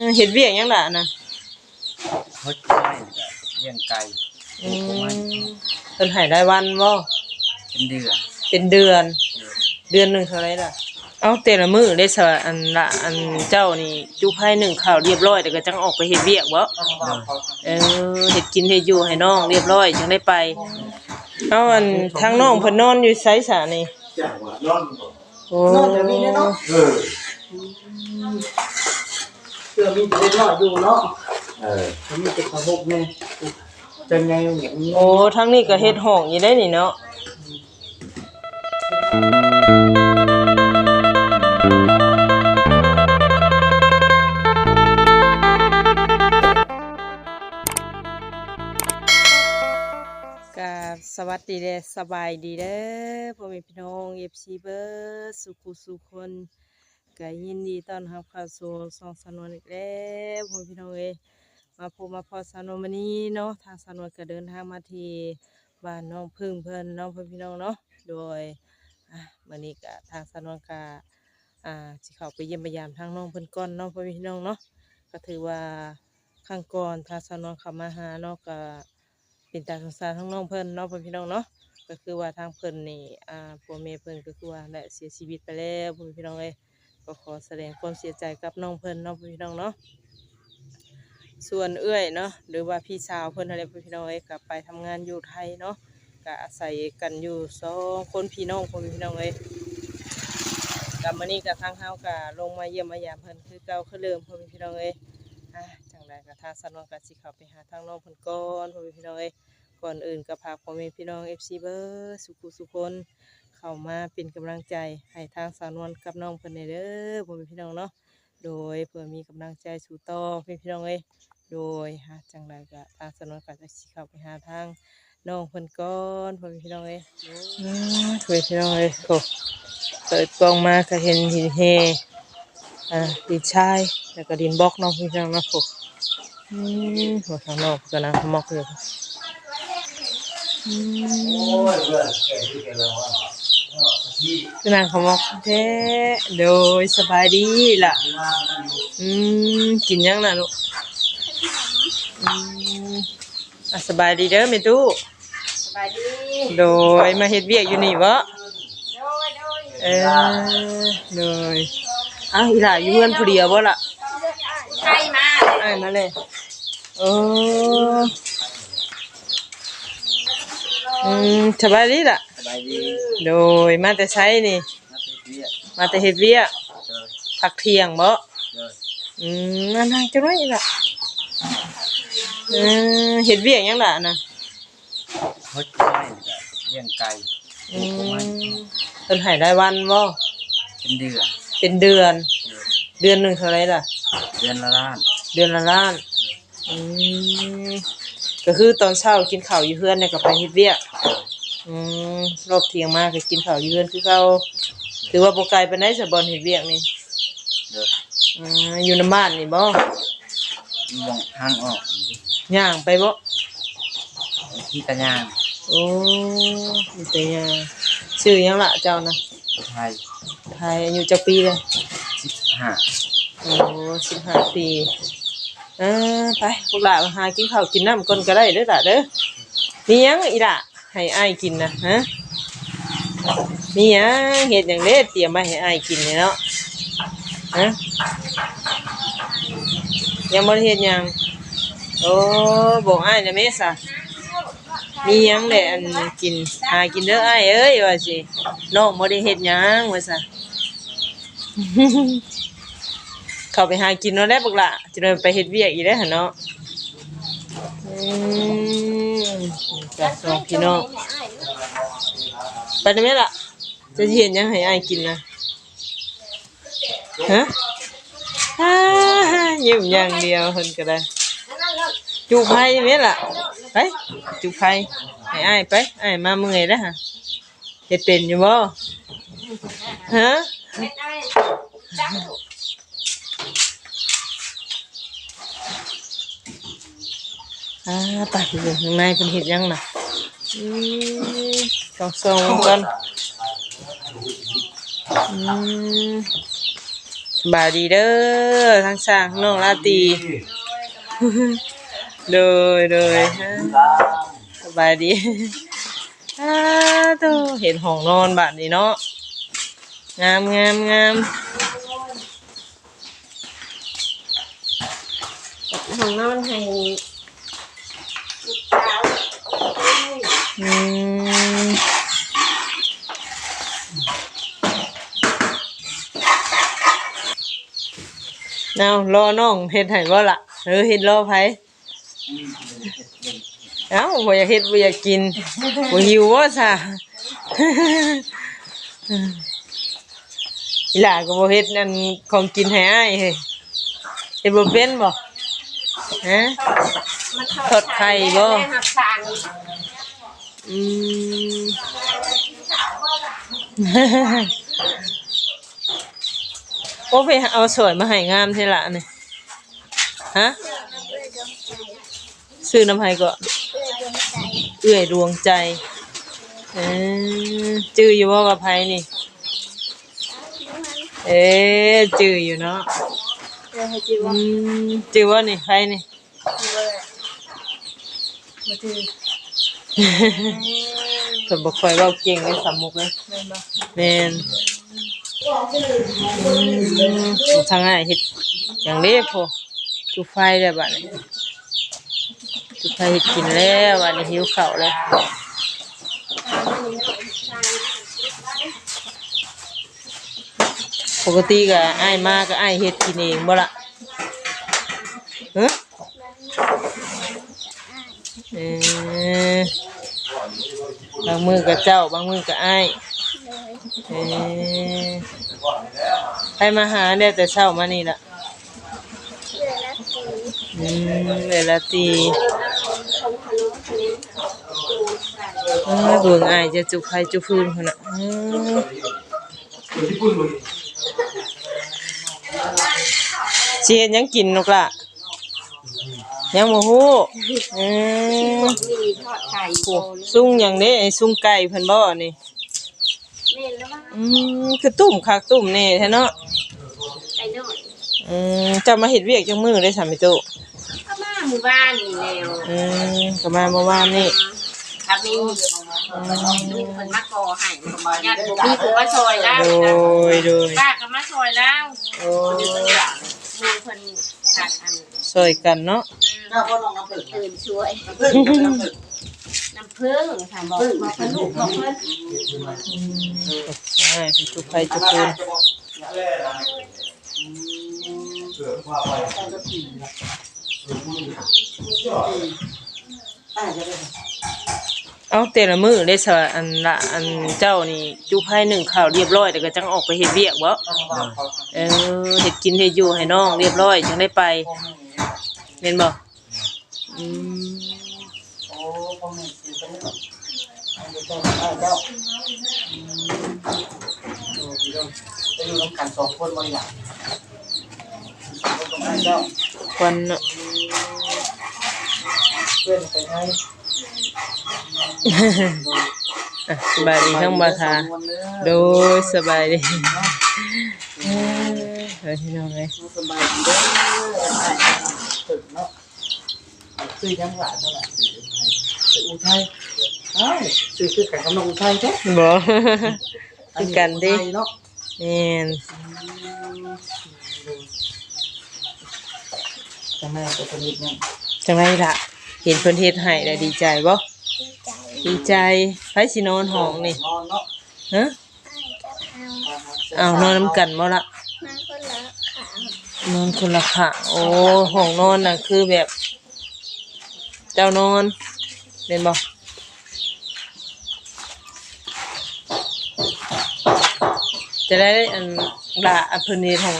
เออเฮ็ดเวียกหยังล่ะน่ะเฮ็ดไม้ก็เลี้ยงไก่อืปลูกมมันเพิ่นให้รายวันบ่เป็นเดือนเป็นเดือน เดือนหนึงเท่าไหร่ล่ะ เอาแต่ละมื้อได้สะอันละอันเจ้านี่จุไผหนึ่งข้าวเรียบร้อยแต่ก็จังออกไปเฮ็ดเวียกบ่เดินเออเฮ็ดกินเฮ็ดอยู่ให้น้องเรียบร้อยจังได้ไป เอาอันทางน้องเพิ่นนอนอยู่ไสซะนี่จ้างว่านอนบ่โอ้นอนแต่มีแน่เนาะ เออ เพื่อมีแต่รอดอยู่เนาะเออมันมีแต่ระบบแน่จังไงอย่างนี้โอ้ทางนี้ก็เฮ็ดห้องอยู่ได้นี่เนาะกับสวัสดีเด้อสบายดีเด้อพ่อแม่พี่น้อง FC เบิร์ดสุขุสุขคน ก็ยินดีต้อนรับเข้าสู่สองสนวนอีกแล้วพ่อพี่น้องเอยมาพบมาพอสนวนวันนี้เนาะทางสนวนก็เดินทางมาที่บ้านน้องพึ่งเพิ่นน้องพ่อพี่น้องเนาะโดยอะมื้อนี้ก็ทางสนวนก็อ่าสิเข้าไปเยี่ยมพยายามทางน้องเพิ่นก่อนน้องพ่อพี่น้องเนาะก็ถือว่าข้างก่อนทางสนวนเข้ามาหาเนาะก็เป็นตาสงสารทั้งน้องเพิ่นนาะเพิ่นพี่น้องเนาะก็คือว่าทางเพิ่นนี่อ่าพ่อแม่เพิ่นก็คือว่าได้เสียชีวิตไปแล้วพ่อพี่น้องเอ้ย ก็ขอแสดงความเสียใจกับน้องเพิ่นเนาะพ่อแม่พี่น้องเนาะส่วนเอื้อยเนาะหรือว่าพี่สาวเพิ่นอะไรพี่น้องเอ้ยก็ไปทำงานอยู่ไทยเนาะก็อาศัยกันอยู่สองคนพี่น้องพ่อพี่น้องเอ้ยกับมื้อนี้ก็ทางเฮาก็ลงมาเยี่ยมมายามเพิ่นคือเก่าคือเดิมพ่อแม่พี่น้องเอ้ยอะจังไดก็ทางสนวนก็สิเขาไปหาทางน้องเพิ่นก่อนพ่อพี่น้องเอ้ก่อนอื่นก็พาพ่อแม่พี่น้อง FC เบอร์สุขุสุคน เข้ามาเป็นกำลังใจให้ทางสาวนวลกับน้องเพิ่นได้เด้อพ่อแม่พี่น้องเนาะโดยเพื่อมีกำลังใจสู่ต่อพี่พี่น้องเอ้ยโดยหาจังไรก็ทางสาวนวลก็จะสิเข้าไปหาทางน้องเพิ่นก่อนพ่อแม่พี่น้องเอ้ยอืมพ่อแม่พี่น้องเอ้ยโอ้เปิดกล้องมาก็เห็นหินเฮอ่าดินชายแล้วก็ดินบล็อกน้องพี่น้องนะโอ้อืมหัวทางนอกก็นะมอกเลยโอ้ยเพื่อนแกที่แกแล้วอะที่คือ นางเขาบอกแท้โดยสบายดีล่ะ อืมกินยังน่ะลูกอืมอะสบายดีเด้อแม่ตู้สบายดีโดยมาเฮ็ดเวียกอยู่นี่บ่โดยโดยเออโดยอ้าวอีหล่าอยู่เพื่อนผู้เดียวบ่ล่ะใช่มาอ้ายมาเลยโอ้อื มสบายดีล่ะ สบายดีโดยมาแต่ใช้นี่นักเรียนมาแต่เฮ็ดเวียกเดินพักเที่ยงบ่เดินอืมนั่นทางจังไรล่ะเออเห็ดเวียกหยังล่ะนะเฮ็ดไม้ก็เลี้ยงไก่ปอืลูกมันมเพิ่นให้รายวันบ่เป็นเดือนเป็นเดือนเดินเดือนหนึ่งเท่าไหรล่ะ เดือนละล้านเดือนละล้านอืม ก็คือตอนเช้ากินข้าวอยู่เพื่อนเนี่ยก็ไปเฮ็ดเวียกอืมรอบเที่ยงมาก็กินข้าวอยู่เพื่อนคือเขาถือว่าบ่ไกลปานใดสะบอนเฮ็ดเวียกนี่เดินอืมอยู่ในบ้านนี่บ่มีวงทางออกอยู่ดิย่างไปบ่ที่ตะยางโอ้มีแต่ย่างชื่อหยังล่ะเจ้านะไทยไทยอายุจักปีเลยสิบห้าโอ้สิบห้าปี เออไปพวกหลานมาหากินข้าวกินน้ำก่อนก็ได้เด้อล่ะเด้อมีหยังอีล่ะให้อ้ายกินนะฮะมีหยังเฮ็ดหยังเด้เตรียมมาให้อ้ายกินเนี่ยเนาะฮะยังบ่ได้เฮ็ดหยังโอ้บอกอ้ายนะแม่ซะมีหยังแหละอันกินหากินเด้ออ้ายเอ้ยว่าสิน้องบ่ได้เฮ็ดหยังว่าซะ เข้าไปหากินเนาะได้บักละจะเดินไปเฮ็ดเวียกอีกได้อหั่นเนาะอืมจ้ะสองพี่น้องไปได้ไหมล่ะ จะเห็นยังให้อ้ายกินนะฮะฮ่ายิ้มอย่างเดียวเหินก็ได้ จูไผ่ไหมล่ะ ไป จูไผ่ให้อ้ายไปอ้ายมาเมื่อยแล้วฮะเฮ็ดเป็นอยู่บ่ฮะเป็ อะไรจังอ่าไปอยู่ข้างในเป็นเห็ดยังน่ะอืมสองสองกันอืมบายดีเด้อทั้งสร้างน้องลาตี โดยโดยฮะสบายดีอ้าตัวเห็นห้องนอนบาดนี้เนาะงามงามงามห้องนอนให้ลูกสาว อืมเอารอน้องเฮ็ดให้บ่ล่ะเออเฮ็ดรอไผเอ้าบ่อยากเฮ็ดบ่อยากกินบ่หิวว่ซะอีหล่าก็บ่เฮ็ดนั่นของกินให้อ้ายเฮ้ยเฮ็ดบ่เป็นบ่ฮะมาทอดไข่บ่ อืมโอ้ไปเอาสวยมาให้งามใช่ละเนี่ยฮะซื้อน้ำไผ่ก็เอื้อยดวงใจเออจื้ออยู่ว่ากับไผ่นี่ เอ๊ะจื้ออยู่เนาะเดี๋ยวให้จิวอืมจื้อว่านี่ไผ่นี่มาถือ เพิ่นบ่ค่อยเว้าเก่งเลยสามมุกเลยแม่นบ่แม่นอืมทางง่ายเฮ็ดอย่างนี้พอจุไฟแล้วบัดนี้จุไฟเฮ็ดกินแล้วบัดนี้หิวข้าวแล้วปกติก็อ้ายมาก็อ้ายเฮ็ดกินเองบ่ล่ะฮะ เออบางมือก็เจ้า บางมือก็อ้ายเออไปมาหาเนี่ยแต่เช้ามานี่ล่ะอืมเวลาตีเออเบิ่งอ้ายจะจุกไผจุกฟืนพุ่นน่ะอือสิเฮ็ดหยังกินนกล่ะ ยังบ่ฮู้เออมีทอดไข่โบซุ่งหยังเด้ไอ้ซุ่งไก่เพิ่นบ่นี่แม่นแล้วว่าอืมคือตุ่มคักตุ่มแน่แท้เนาะไก่น้อยอืมจะมาเฮ็ดเวียกจังมื้อได้สามิตุก็มาหมู่บ้านนี่แล้วอืมก็มาเมื่อวานนี่ครับมีลูกเพิ่นมาก่อให้ญาติบ่มีผู้มาซอยแล้วโดยโดยป้าก็มาซอยแล้วโอ้คนอยู่เพิ่นอยากมูเพิ่นขาดอันช่วยกันเนาะ หน้าพ่อน้องน้ำผึ้งตื่นช่วยน้ำผึ้งน้ำผึ้งน้ำผึ้งค่ะบอกบอกเพิ่นลูกบอกเพิ่นใช่จุกไผจุกฟืนอ่าจะได้เอาแต่ละมื้อได้สะอันละอันเจ้านี่จุกไผหนึ่งข้าวเรียบร้อย แต่ก็จังออกไปเฮ็ดเวียกบ่เออเห็ดกินเห็ดอยู่ให้น้องเรียบร้อยจังได้ไปเห็นบ่ อืมโอ้พ่อแม่คือเป็นเนาะเอาเจ้าเอาเจ้าอืมโอ้ยเด้อไปอยู่น้ำกันสองคนบ่อยากเอาเจ้าควันเนาะ เพื่อนไปให้อะสบายดีทั้งบาทาโดยสบายดีเออเฮ้ยพี่น้องเลย สบายดีเด้อตึกเนาะ ซื้อยังหลานเท่าไหร่ซื้ออุทัยเอ้าซื้อคือกันกับน้องอุทัยแท้บ่ คือกันดิเนาะแม่นจะแม่ก็เป็นนิดนึงจังไรล่ะ เห็นเพิ่นเฮ็ดให้แล้วดีใจบ่ดีใจไผสินอนห้องนี่นอนเนาะฮะอ้าวนอนนํกันบ่ล่ะนอนคนละค่ะ โอ้ห้องนอนน่ะคือแบบเจ้านอนเป็นบ่จะได้อันละอันเพิ่นนี่ห้อง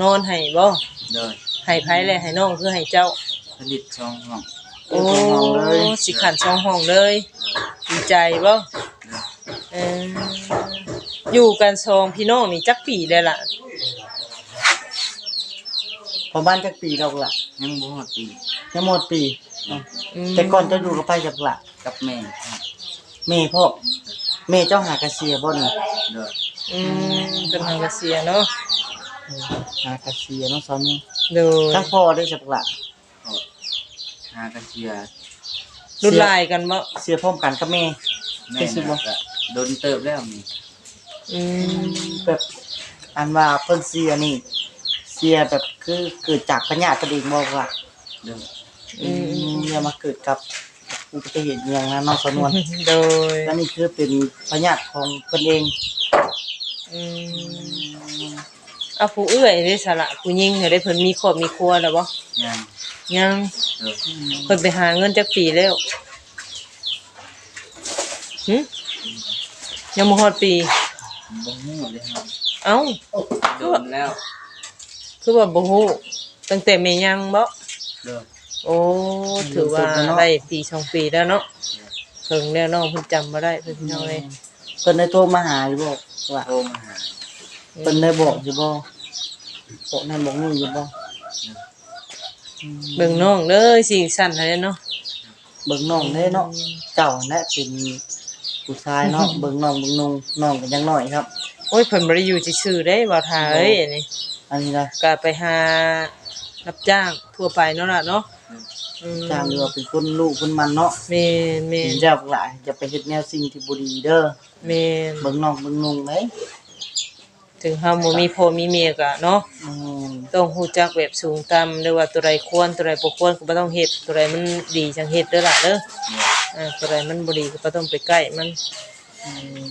นอนให้บ่เดินให้ไผเลยให้น้องคือให้เจ้า ผลิตช่องห้องโอ้สิขันสองห้องเลย ดีใจบ่เอออยู่กันสองพี่น้องนี่จักปีได้ล่ะ ประมาณจักปีเราละยังบ่ฮอดปียังหมดปีอืม แต่ก่อนจะอยู่กับไปจากละกับแม่ครับแม่พ่อแม่เจ้าหากระเสียบ่นี่เดินอืมเป็นทางเกษียณเนาะหากระเสียเนาะสาวนี่โดยทั้งพ่อได้สักละหากระเชียร์รุ่นลายกันบ่เสียพร้อมกันกับแม่ แม่เป็นสิบบ่ น่ะก็โดนเติบแล้วนี่อืมแบบอันว่าเพิ่นเสียนี่ เสียแบบคือเกิดจากปัญญาตัวเองบอกว่าเรื่องอืม อย่ามาเกิดกับอุบัติเหตุอหย่างนั้นเนาะสำนวนโดยและนี่คือเป็นปัญญาของเพิ่นเองอืมเอาผู้เอื้อยได้สละผู้หญิงได้เพิ่นมีครอบมีครัวแล้วบ่ยังยังเออเพิ่นไปหาเงินจักปีแล้วหึยังบ่ฮอดปี บ่ฮู้เลยครับเอ้า โดนแล้วคือว่าบ่ฮู้ตั้งแต่แม่ยังบ่เด้อ โอ้ถือว่าได้ปีสองปีแล้วเนาะถึงแล้วน้องเพิ่นจำบ่ได้เพิ่นพี่น้องเอ้ยเพิ่นได้โทรมาหาอยู่บอกว่าโทรมาหาเพิ่นได้บอกอยู่บ่บอกนั่นบอกนี่อยู่บ่เบิ่งน้องเด้อสิสั่นให้เนาะเบิ่งน้องเด้เนาะเจ้าน่ะเป็นผู้ชายเนาะเบิ่งน้องเบิ่งนุ่งน้องก็ยังน้อยครับโอ้ยเพิ่นบ่ได้อยู่ซื่อๆเด้บ่ท่าเอ้ยอันนี้อันนี้นะก็ไปหารับจ้างทั่วไปเนาะล่ะเนาะ อืมจ้างเรือว่าเป็นคนลูกคนมันเนาะแม่นแม่เห็นนเจ้าหลายอย่าไปเฮ็ดแนวสิ่งที่บ่ดีเด้อแม่นเบิ่งน้องเบิ่งนุ่งเด้ถึงเฮาบ่มีพ่อมีแม่ก็เนาะอืมต้องรู้จักแบบสูงต่ำหรือว่าตัวใดควรตัวใดบ่ควรก็บ่ต้องเฮ็ดตัวใดมันดีจังเฮ็ดเด้อล่ะเด้ออ่าตัวใดมันบ่ดีก็บ่ต้องไปใกล้มันอืม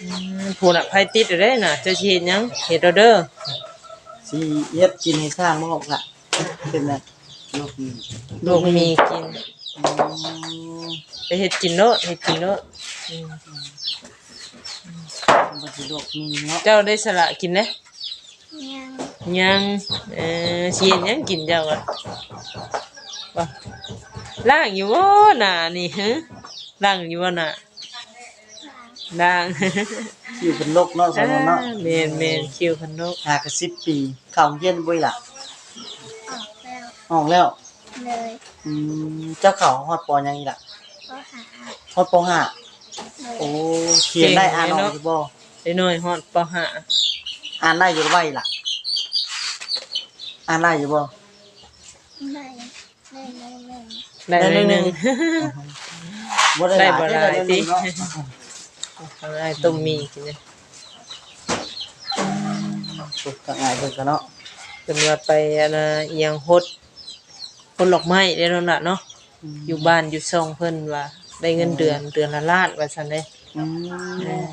อืมผู้น่ะไผติดอยู่เด้น่ะเจ้าสิเฮ็ดหยังเฮ็ดเอาเด้อสิเฮ็ดกินให้สร้างบ่ออกล่ะเป็นไง ลูกนี่ลูกมีกินอืมไปเฮ็ดกินเนาะเฮ็ดกินเนาะอืมบ่สิลูกมีเนาะเจ้าได้สละกินนะยังยังเอ่อสิเฮ็ดหยังกินเจ้าอะว่าล้างอยู่บ่น่ะนี่ฮะล้างอยู่บ่น่ะล้าง อยู่เป็นโรคเนาะสำนวนเนาะแม่นแม่นคิวพันนกหากะ10ปีเข้าเรียนบ่อีหล่ะ ออกแล้วออกแล้ว เลยอืมเจ้าเขาฮอดปอยังอีหล่ะก็หาฮอดปอห้าเลยโอ้เขียนได้อ่านออกอยู่บ่ได้น้อยฮอดปห้าอ่านได้อยู่บ่อีหล่ะ อ่านได้อยู่บ่ได้ได้เลยหนึ่งได้หน่อยหนึง บ่ได้ได้หลายบ่หลายได้ติเนาะทำได้ต้มมีกินเลยสุดก็ง่ายเพิ่นก็เนาะเพิ่นว่าไปอันน่ะเอียงฮด คนดอกไม้ได้แล้วล่ะเนาะอยู่บ้านอยู่ซ่องเพิ่นว่า ได้เงินเดือนเดือนละล้านว่าซั่นเด้อืมเออ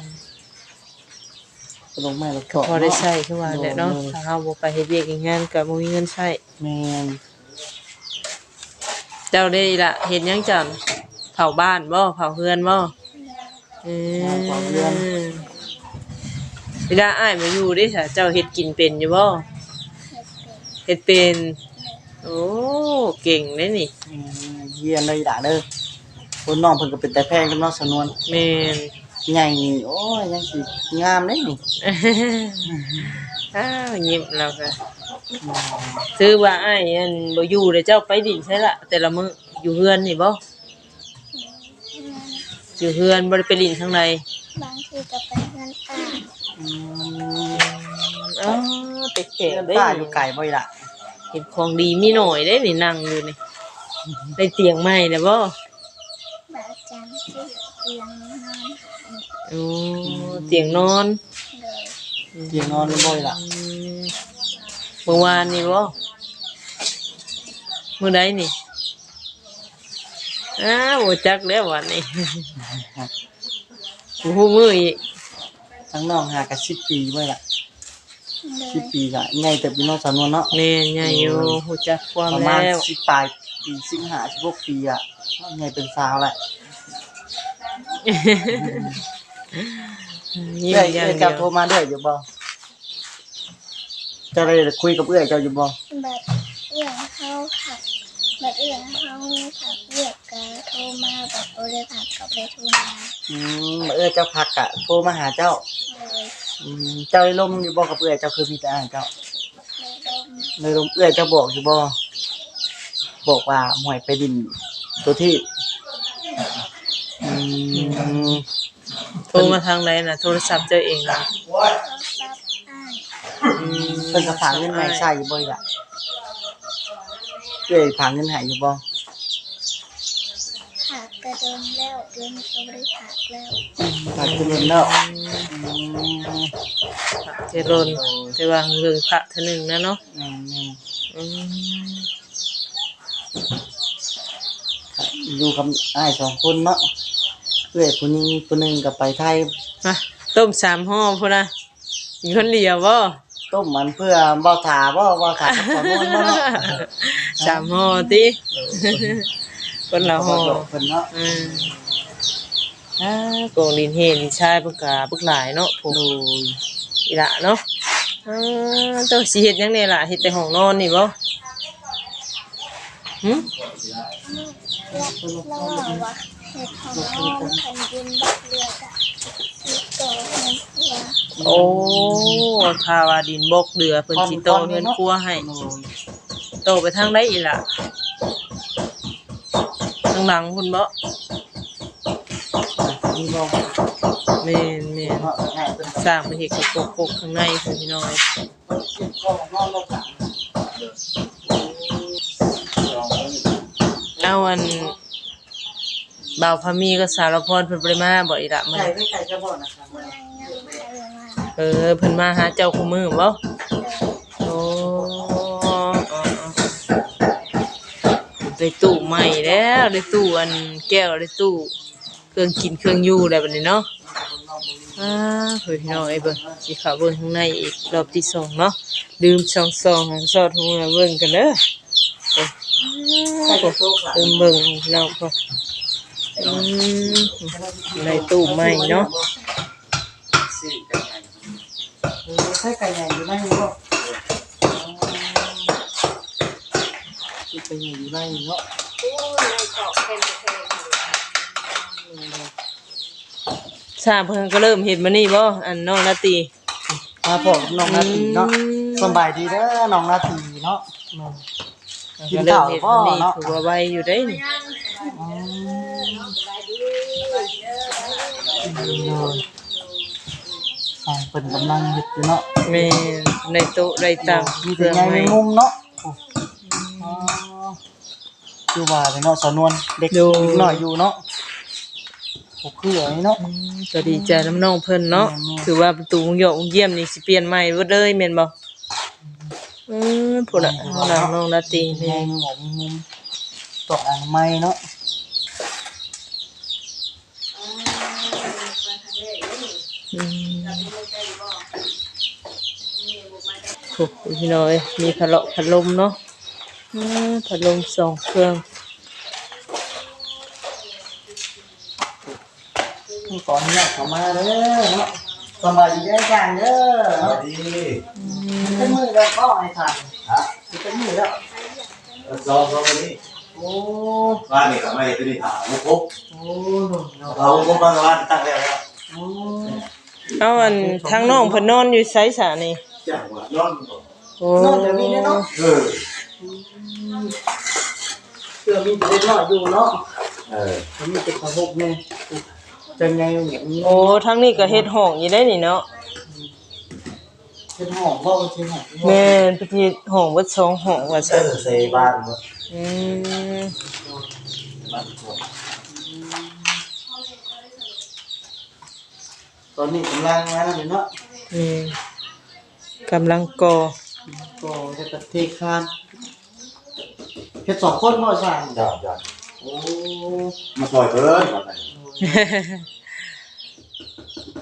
ลงไม้ละก็พอได้ใช้คือว่าแหละเนาะถ้าเฮาบ่ไปเฮ็ดเวียกเฮ็ดงานก็บ่มีเงินใช้แม่นเจ้าได้ละเฮ็ดหยังจังเผาบ้านบ่เผาเฮือนบ่เออเวลาอ้ายมาอยู่เด้ค่ะเจ้าเฮ็ดกินเป็นอยู่บ่เฮ็ดเป็นเฮ็ดเป็น โอ้เก่งเด้นี่อืมเยี่ยมเลยด่าเด้อคนน้องเพิ่นก็เป็นแต่แพงกับน้องสนวนแม่นใหญ่นี่โอ้ยยังสิงามเด้นี่อ้าวยิ้มแล้วก็ถือว่าอ้ายอันบ่อยู่เด้เจ้าไปดินใช่ละแต่ละมื้ออยู่เฮือนนี่บ่อยู่เฮือนบ่ได้ไปดินข้างในบางทีก็ไปเงินอ่านอืมอ๋อไปแขกเพื่อนได้ป้าอยู่ไกลบ่อีหล่ะเห็นของดีมีหน่อยได้นี่นั่งอยู่นี่ได้เตียงใหม่แล้วบ่แบบจังที่เตียงนอนโอ้เตียงนอนเลยเตียงนอนบ่อีหล่ะอืมเมื่อวานนี่บ่มื้อใดนี่อ้าวบ่จักแล้ววันนี้โอ้โหมื้ออีกทั้งน้องหากะ10ปีบ่อีหล่ะ เลย10ปีก็ใหญ่แต่พี่น้องสนวนเนาะแม่นใหญ่อยู่ฮู้จักความประมาณแล้ว10ปลายปี15 16ปีอะใหญ่เป็นสาวแหละยิ้มเอ้ยอย่างเอ้ยเดีเจ้ายวโทรมาด้วยอยู่บ่เจะได้คุยกับเอื้อยเจ้าอยู่บ่แบบเอื้องเข้าผักแบบเอื้องเข้าผักเรียกก็โทรมาแบบโอเลยผักกับไปทุนมาอืมเอื้อยเจ้าพักอะโทรมาหาเจ้าเลย อืมเจ้าได้ลมอยู่บ่กับเอื้อยเจ้าคือมีแต่อ่านเจ้าเลยลมเลยลมเอื้อยเจ้าบอกอยู่บ่บอกว่าหมวยไปดิน ตัวที่อืมโทรมาทางไหนน่ะโทรศัพท์เจ้าเองน่ะโทรศัพท์อ่านเพิ่นก็ฝากเงินมาให้ใช้อยู่บ่ล่ะเอ้ยฝากเงินให้อยู่บ่ผั กกระโดนแล้วเดือนนี้ก็ไม่ได้ผักแล้วฝากเงินเนาะเทรนแต่ว่าเรื่องพระเทอหนึงนะเนาะแม่นอืมๆอยู่กับอ้ายสองคนเนาะเอ้ยผู้หนึงผู้หนึงก็ไปไทยมาต้มสามห่อพุ่นนะมีคนเดียวบ่ต้มมันเพื่อบ่ถาบ่บ่ขาดขอนอนบ่เนาะ สามห่อติ คนละห่อเพิ่นเนาะอืมอ่ากองดินเฮดินชายปกกาปกหลายเนาะผมโอ้ยอีละเนาะอ่าเจ้าสิเฮ็ดหยังเนี่ยล่ะเฮ็ดแต่ห้องนอนนี่บ่หึและแล้วว่าเห็ดของน้องแผ่นดินบักเรือกะสิโตเงินเพื่อโอ้ถ้าว่าดินบกเดือเพิ่นสิโตเงินครัวให้โอ้ยโตไปทางใดอีล่ะ ทางหลังพุ่นบ่มีบ่แม่นแม่นเนาะง่ายเพิ่นก็สร้างไปเฮ็ดกับปกๆข้างในพุ่นพี่น้อยเก็บของนอนลงกันเอาอันบ่าวพามีก็สารพรเพิ่นบ่ได้มาบ่อีละมื้อไก่นี้ไม่ไก่จะบ่นะครับยังยังไม่ได้มาเออเพิ่นมาหาเจ้าคู่มือบ่เลยโอ้ ได้ตู้ใหม่แล้วได้ตู้อันแก้วได้ตู้เครื่องกินเครื่องอยู่แล้วบัดนี้เนาะอ่าเฮ้ยน้องไอ้เบิ่งสิเข้าเบิ่งข้างในอีกรอบที่สองเนาะดื่มช่องสองหันซอดหูแล้วเบิ่งกันเด้อโอ้ไก่จะโตกหลายดื่มเบิ่งพี่น้องพอในตู้ใหม่เนาะซื้อกันไงเออใส่ไก่ ใหญ่อยู่ในนี้บ่ที่ไก่ใหญ่อยู่ในนี้เนาะทราบเพิ่นก็เริ่มเฮ็ดมานี่บ่อันน้องนาตี มาพบน้องนาทีเนาะสำบายดีเด้อน้องนาทีเนาะกินก็เริ่ข้าวเฮ็ดบ่เนาะถือว่าไวอยู่ได้นี่อืมใช่เพิ่นกำลังเฮ็ดอยู่เนาะแม่นในโต๊ะได้ตังค์มีเครื่แต่องในมุมเนาะ คือว่าเลยเนาะสาวนวลเด็กดูอีกหน่อยอยู่เนาะโอ้คืออันนี้เนาะอืมก็ดีใจน้ำน้องเพิ่นเนาะแม่นๆถือว่าประตูวงโยกวงเยี่ยมนี่สิเปลี่ยนใหม่เบิดเลยแม่นบ่อือพุ่นน่ะน้องน้องนาตีใหญ่แม่ในมุมมุมตอกอนามัยเนาะอืมโอ้พี่น้อยมีพัดลมพัดลมเนาะอือ พัดลมสองเครื่องก่อนเนี่ยเข้ามาเด้อเนาะสบายดีเด้อจังเด้อเนาะดีเป็นมือแล้วก็ให้ทานฮะเป็นมือแล้วซองซองนี้โอ้บ้านนี่ก็ไม่ตัวนี้ถามมุกปุ๊บโอ้เนาะเอามุกบ้านบ้านตั้งแล้วแล้วโอ้เอาอันทางน้องเพิ่นนอนอยู่ไสสานี่จ้าว่านอนโอ้นอนแบบนี้เนี่ยเนาะเออ เพื่อมีแต่เล็กน้อยอยู่เนาะเออมันมีแต่ขหกเนี่ยจะไงอย่างนี้โอ้ทางนี้ก็เฮ็ดห้องอยู่ได้นี่เนาะเป็นห้องบ่เป็นห้องแม่นพิธีห้องเบิดสองห้องว่าเอซั่นอเซบ้านอืมบ้านตอนนี้กำลังมาแล้วเนาะนี่กำลังก่อก็จะตัดเทคาน เฮ็ดสองคนบ่สั่งจ้าจ้าโอ้มาซอยเพิ่นก่อนไป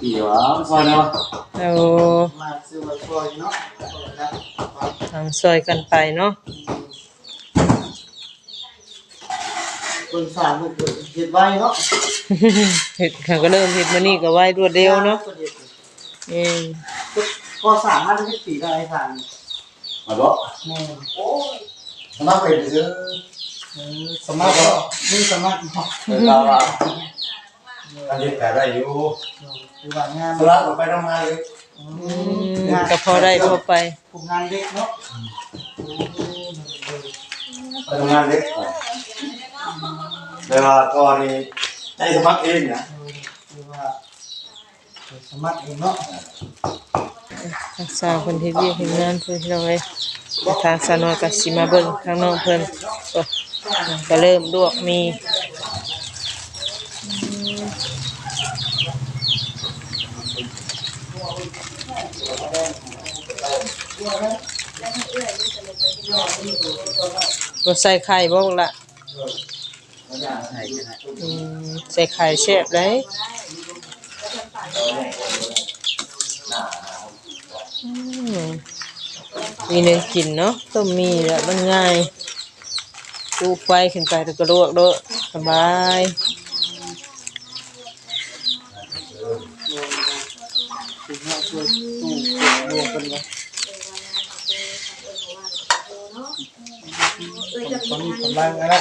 อีหวามาซอยเนาะเอามาซื้อมาช่วยเนาะนะทำซอยกันไปเนาะคนสร้างเพิ่นก็เฮ็ดไว้เนาะเฮ็ดเขาก็เริ่มเฮ็ดมานี่ก็ไว้รวดเร็วเนาะอืมพอสร้างมาได้ปีได้ทางมาบ่แม่โอ้ย มาไปซื้อเออสมัครเนาะมีสมัครเนาะเออเราว่าอันนี้แต่ได้อยู่คือว่างานสุราไปทำงานเลยอือืมมก็พอได้พอไปกลุ่มงานเด็กเนาะไปทำงานเล็กแต่ว่าก่อนนี้ใจสมัครเองนะคือว่าสมัครเองเนาะทางทางสาวคนเฮ็ดเวียกเฮ็ดงานเพิ่นพี่น้องเอ้ยทางสาวนอยก็สิมาเบิ่งทางน้องเพิ่นก็เริ่มลวกมีบ่ใส่ไข่บ่บักละใส่ไข่แซ่บเลยอืม มีเนื้อกินเนาะต้มมีแล้วมันง่ายดูไฟขึ้นไปแล้วก็ลวกเด้อสบายถึงเอาช่วยตู้โบกันวะตอนนี้กำลังอะไร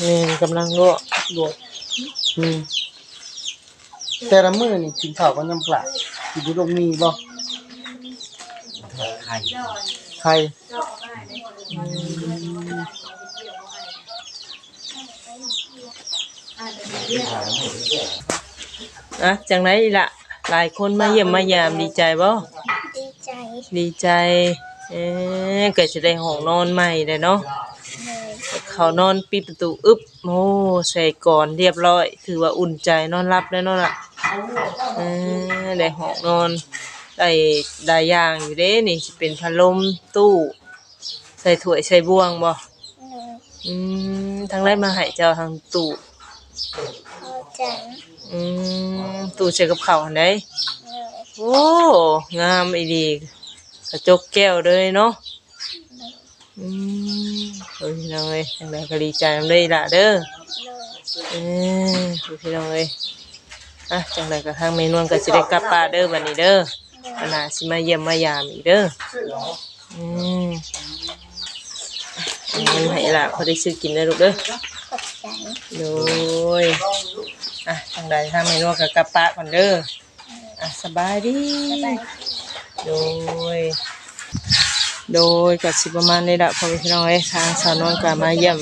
นี่กำลังลวกลวกอืมแต่ละมื้อนี่กินข้าวกับน้ำปลากินอยู่ตรงนี้บ่ไข่ ไข่อะจังไรล่ะ หลายคนมาเยี่ยมมายามดีใจบ่ดีใจ ดีใจ เอ๊ะก็จะได้ห้องนอนใหม่เลยเนาะเลยเขานอนปิดประตูอึบโอ้ใส่ก่อนเรียบร้อย ถือว่าอุ่นใจนอนรับแล้วเนาะล่ะเออได้ห้องนอน ได้ได้อย่างอยู่เด้นี่สิเป็นพัดลมตู้ ใส่ถ้วยใส่บ่วงบ่เลยอืมทางไรมาให้เจ้าทางตู้พอจังอืมตู้ใส่กับข้าวหั่นได้ เลยโอ้ งามอีดีกระจกแก้วเลยเนาะ อืมเฮ้ยพี่น้องเอ้ยจังไดก็ดีใจนำเลยล่ะเด้อ เลยเออพี่น้องเอ้ยอะจังไดก็ทางเมนวนก็สิได้กลับป่านเด้อบัดนี้เด้อ ปัญหาสิมาเยี่ยมมายามอีกเด้ออืมเอาเงินให้ล่ะพอได้ซื้อกินได้อลูกเด้อขอบใจโดยอะทางใดทางเมนวนก็กลับป่าก่อนเด้ออะสบายดี สบาย โดย โดยกับสิประมาณนี้ละพ่อพี่น้องเอ้ยทางสาวนวลก็มาเยี่ยม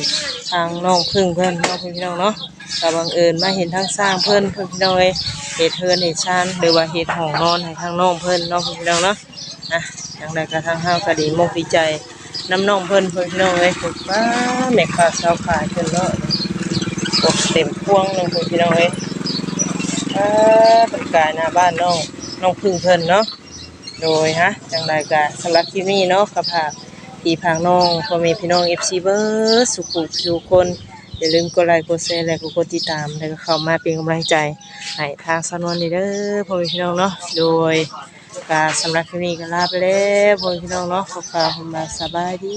ทางน้องพึ่งเพื่อนน้องพี่น้องเนาะก็บังเอิญมาเห็นทางสร้างเพื่อนเพื่อนพี่น้องเอ้ยเหตุเพื่อนเหตุชานหรือว่าเหตุห้องนอนให้ทางน้องเพื่อนน้องพี่น้องเนาะอะอย่างไรก็ทางเฮาวก็ดีมกดีใจน้ำน้องเพื่อนเพื่อนพี่น้องเอ้ยถูกป้าแม่ค้าสาวขายเพื่อนเนาะโอ้เต็มพวงน้องเพื่อนพี่น้องเอ้าเป็นกายหน้าบ้านน้องน้องพึ่งเพื่อนเนาะ โดยฮะจังไรกะสำหรับคลิปนี้เนาะกับผากพี่พางน้องพ่อแม่พี่น้องเอฟซีเบอร์สุขุสุคน อย่าลืมกดไลค์กดแชร์และกดติดตามแล้วก็เข้ามาเป็นกำลังใจให้ทางสนวนนี่เด้อพ่อแม่พี่น้องเนาะโดยกาสำหรับคลิปนี้ก็ลาไปแล้วพ่อแม่พี่น้องเนาะขอฝากคุณมาสบายดี